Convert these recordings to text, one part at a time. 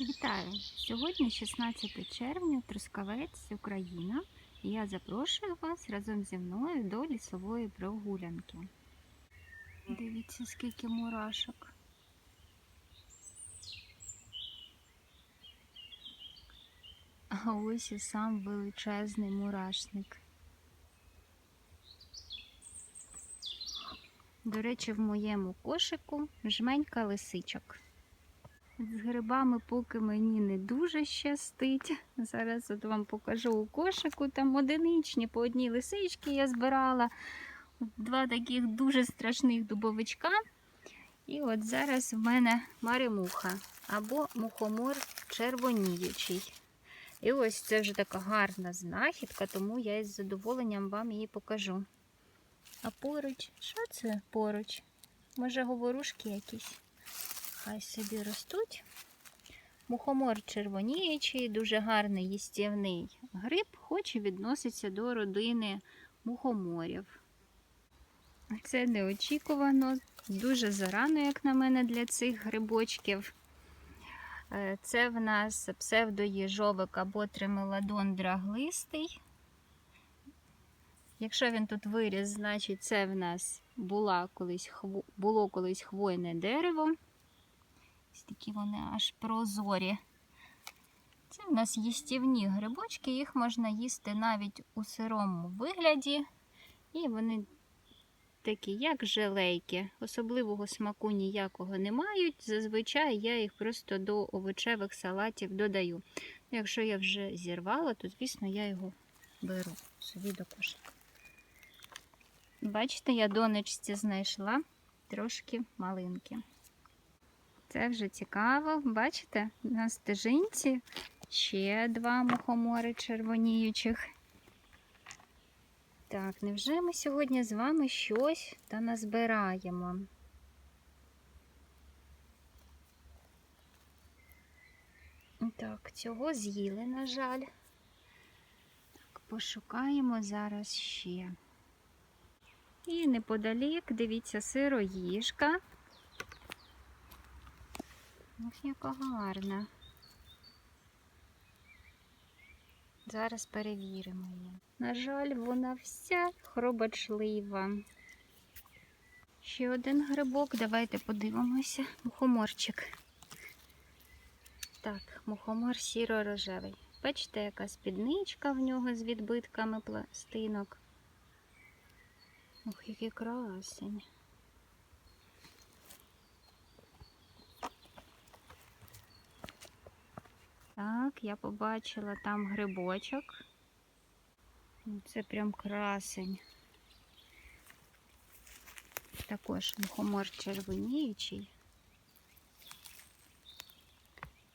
Вітаю! Сьогодні 16 червня, Трускавець, Україна. І я запрошую вас разом зі мною до лісової прогулянки. Дивіться, скільки мурашок. А ось і сам величезний мурашник. До речі, в моєму кошику жменька лисичок. З грибами поки мені не дуже щастить. Зараз от вам покажу у кошику. Там одиничні по одній лисичці я збирала. Два таких дуже страшних дубовичка. І от зараз в мене маримуха або мухомор червоніючий. І ось це вже така гарна знахідка, тому я із задоволенням вам її покажу. А поруч, що це поруч? Може, говорушки якісь? Хай собі ростуть. Мухомор червоніючий, дуже гарний їстівний гриб, хоч і відноситься до родини мухоморів. Це неочікувано, дуже зарано, як на мене, для цих грибочків. Е, Це в нас псевдоїжовик або тримеладон драглистий. Якщо він тут виріс, значить це в нас була колись, було колись хвойне дерево. Ось такі вони аж прозорі. Це в нас їстівні грибочки, їх можна їсти навіть у сирому вигляді. І вони такі, як желейки. Особливого смаку ніякого не мають. Зазвичай я їх просто до овочевих салатів додаю. Якщо я вже зірвала, то, звісно, я його беру собі до кошика. Бачите, я донечці знайшла трошки малинки. Це вже цікаво. Бачите, на стежинці ще два мухомори червоніючих. Так, невже ми сьогодні з вами щось та назбираємо? Так, цього з'їли, на жаль. Так, пошукаємо зараз ще. І неподалік, дивіться, сироїжка. Ох, яка гарна. Зараз перевіримо її. На жаль, вона вся хробачлива. Ще один грибок, давайте подивимося. Мухоморчик. Так, мухомор сіро-рожевий. Бачите, яка спідничка в нього з відбитками пластинок. Ох, який красень. Так, я побачила там грибочок. Це прям красень. Також мухомор червоніючий.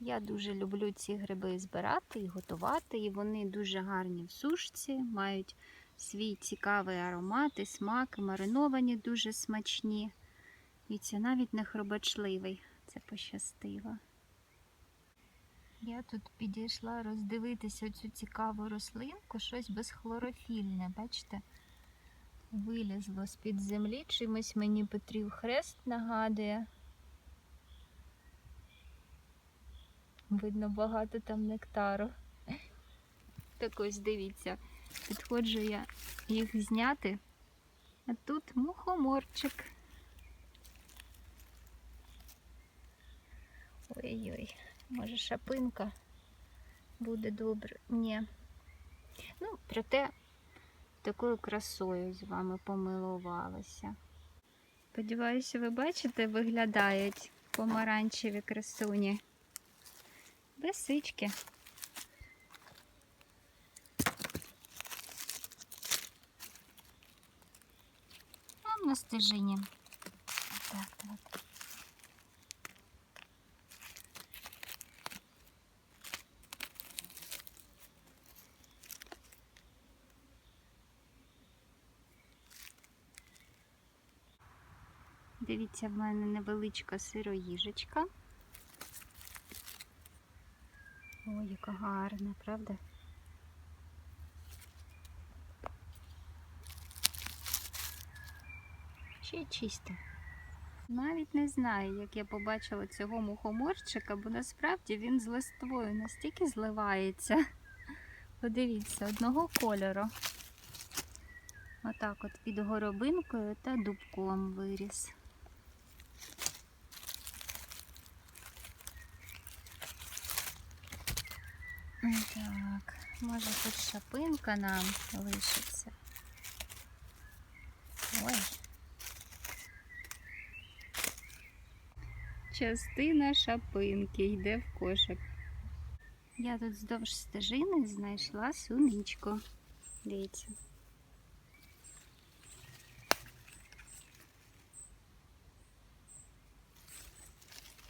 Я дуже люблю ці гриби збирати і готувати, і вони дуже гарні в сушці, мають свій цікавий аромат і смак, і мариновані дуже смачні. І це навіть не хробачливий, це пощастило. Я тут підійшла роздивитися цю цікаву рослинку, щось безхлорофільне, бачите? Вилізло з-під землі, чимось мені Петрів хрест нагадує. Видно, багато там нектару. Так ось дивіться, підходжу я їх зняти, а тут мухоморчик. Ой-ой. Може, шапинка буде добре. Ні. Ну, проте такою красою з вами помилувалася. Сподіваюся, ви бачите, виглядають помаранчеві красуні. Лисички. Там на стежині. Так, так. Дивіться, в мене невеличка сироїжечка. Ой, яка гарна, правда? Ще й чисто. Навіть не знаю, як я побачила цього мухоморчика, бо насправді він з листвою настільки зливається. Подивіться, одного кольору. Отак от під горобинкою та дубком виріс. Так, може тут шапинка нам лишиться. Ой. Частина шапинки йде в кошик. Я тут вздовж стежини знайшла суничку. Дивіться.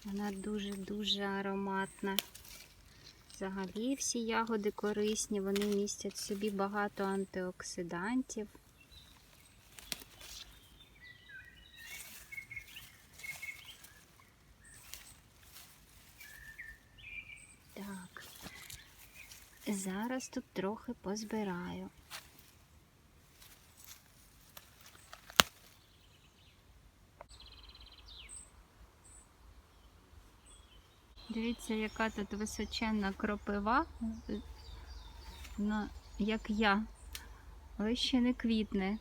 Вона дуже-дуже ароматна. Взагалі всі ягоди корисні, вони містять в собі багато антиоксидантів. Так, зараз тут трохи позбираю. Дивіться, яка тут височенна кропива, ну, як я, але ще не квітне.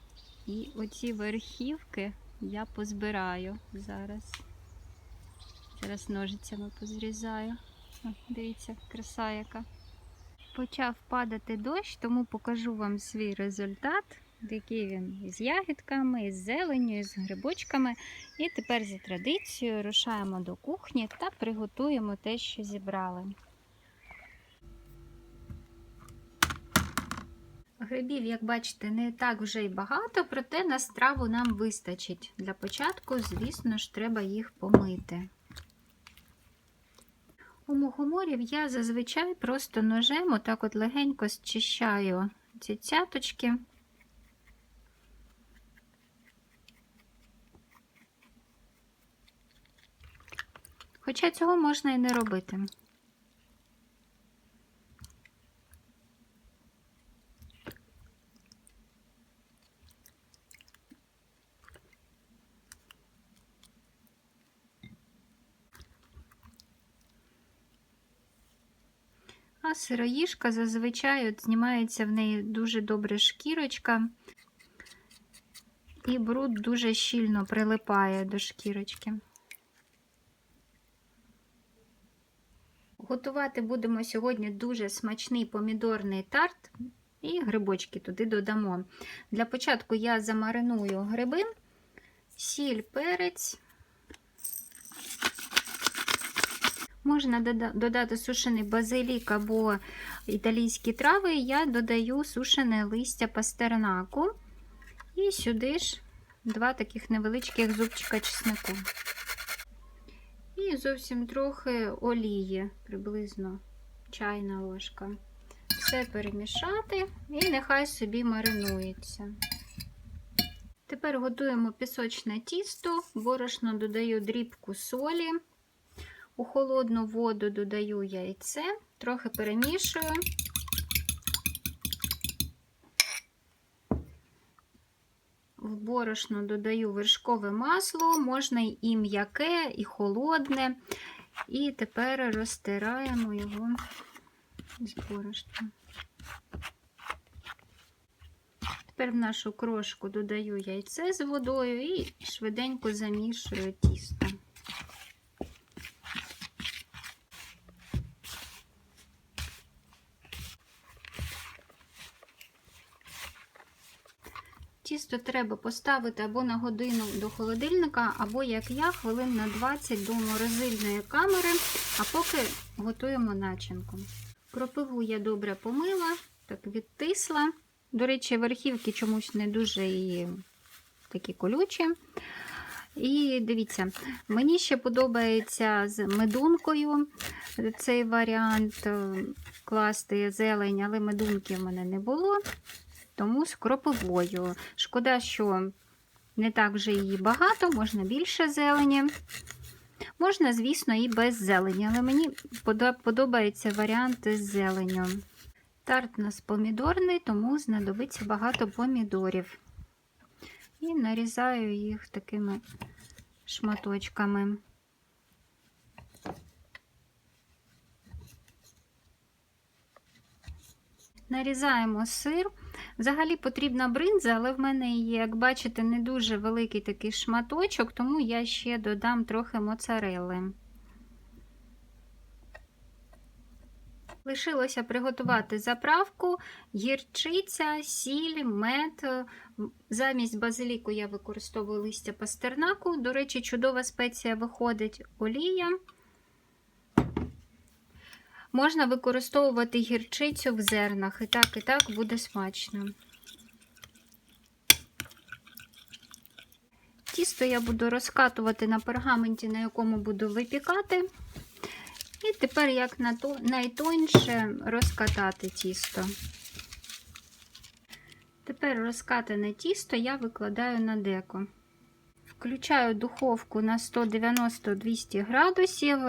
І оці верхівки я позбираю зараз. Зараз ножицями позрізаю. О, дивіться, краса яка. Почав падати дощ, тому покажу вам свій результат, який він із ягідками, із зеленню, із грибочками. І тепер за традицією рушаємо до кухні та приготуємо те, що зібрали. Грибів, як бачите, не так вже й багато, проте на страву нам вистачить. Для початку, звісно ж, треба їх помити. У мухоморів я зазвичай просто ножем отак от легенько зчищаю ці цяточки. Хоча цього можна і не робити. А сироїжка зазвичай от знімається в неї дуже добре шкірочка, і бруд дуже щільно прилипає до шкірочки. Готувати будемо сьогодні дуже смачний помідорний тарт і грибочки туди додамо. Для початку я замариную гриби, сіль, перець. Можна додати сушений базилік або італійські трави, я додаю сушене листя пастернаку. І сюди ж два таких невеличких зубчика чеснику. І зовсім трохи олії, приблизно чайна ложка. Все перемішати і нехай собі маринується. Тепер готуємо пісочне тісто, борошно додаю дрібку солі. У холодну воду додаю яйце, трохи перемішую. В борошно додаю вершкове масло, можна і м'яке, і холодне. І тепер розтираємо його з борошном. Тепер в нашу крошку додаю яйце з водою і швиденько замішую тісто. Тісто треба поставити або на годину до холодильника, або, як я, хвилин на 20 до морозильної камери, а поки готуємо начинку. Кропиву я добре помила, так відтисла. До речі, верхівки чомусь не дуже і такі колючі. І дивіться, мені ще подобається з медункою цей варіант класти зелень, але медунки в мене не було тому з кропивою. Шкода, що не так вже її багато, можна більше зелені. Можна, звісно, і без зелені, але мені подобається варіант з зеленю. Тарт у нас помідорний, тому знадобиться багато помідорів. І нарізаю їх такими шматочками. Нарізаємо сир. Взагалі потрібна бринза, але в мене є, як бачите, не дуже великий такий шматочок, тому я ще додам трохи моцарелли. Лишилося приготувати заправку, гірчиця, сіль, мед. Замість базиліку я використовую листя пастернаку. До речі, чудова спеція виходить олія. Можна використовувати гірчицю в зернах. І так, і так буде смачно. Тісто я буду розкатувати на пергаменті, на якому буду випікати. І тепер, як найтоньше, розкатати тісто. Тепер розкатане тісто я викладаю на деко. Включаю духовку на 190-200 градусів.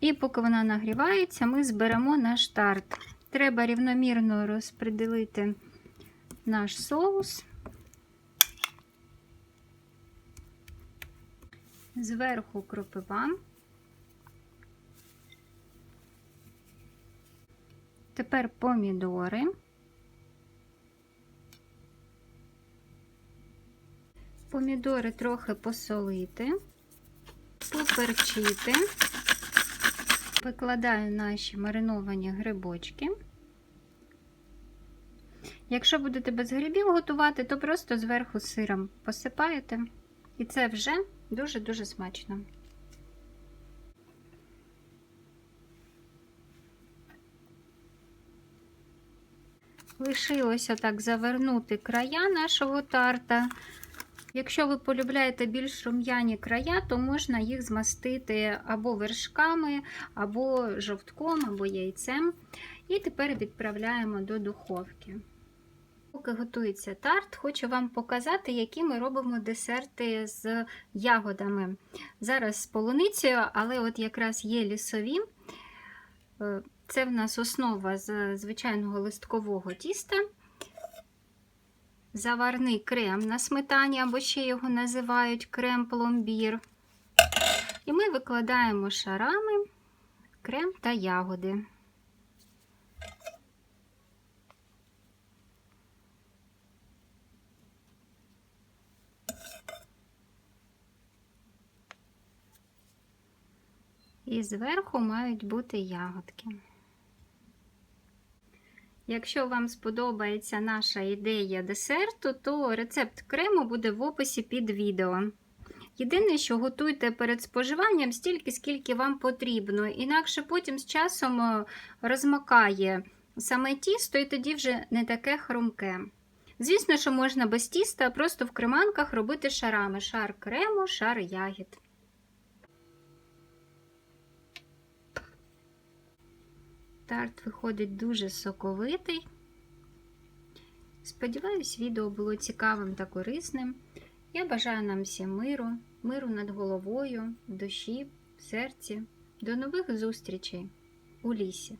І поки вона нагрівається, ми зберемо наш тарт. Треба рівномірно розподілити наш соус. Зверху кропива. Тепер помідори. Помідори трохи посолити, поперчити. Викладаю наші мариновані грибочки. Якщо будете без грибів готувати, то просто зверху сиром посипаєте, і це вже дуже-дуже смачно. Лишилося так завернути края нашого тарта. Якщо ви полюбляєте більш рум'яні края, то можна їх змастити або вершками, або жовтком, або яйцем. І тепер відправляємо до духовки. Поки готується тарт, хочу вам показати, які ми робимо десерти з ягодами. Зараз з полуницею, але от якраз є лісові. Е, Це в нас основа з звичайного листкового тіста заварний крем на сметані, або ще його називають крем-пломбір. І ми викладаємо шарами крем та ягоди. І зверху мають бути ягодки. Якщо вам сподобається наша ідея десерту, то рецепт крему буде в описі під відео. Єдине, що готуйте перед споживанням стільки, скільки вам потрібно, інакше потім з часом е, розмакає саме тісто, і тоді вже не таке хрумке. Звісно, що можна без тіста просто в креманках робити шарами: шар крему, шар ягід. Тарт виходить дуже соковитий. Сподіваюсь, відео було цікавим та корисним. Я бажаю нам всім миру, миру над головою, душі, серці. До нових зустрічей у лісі!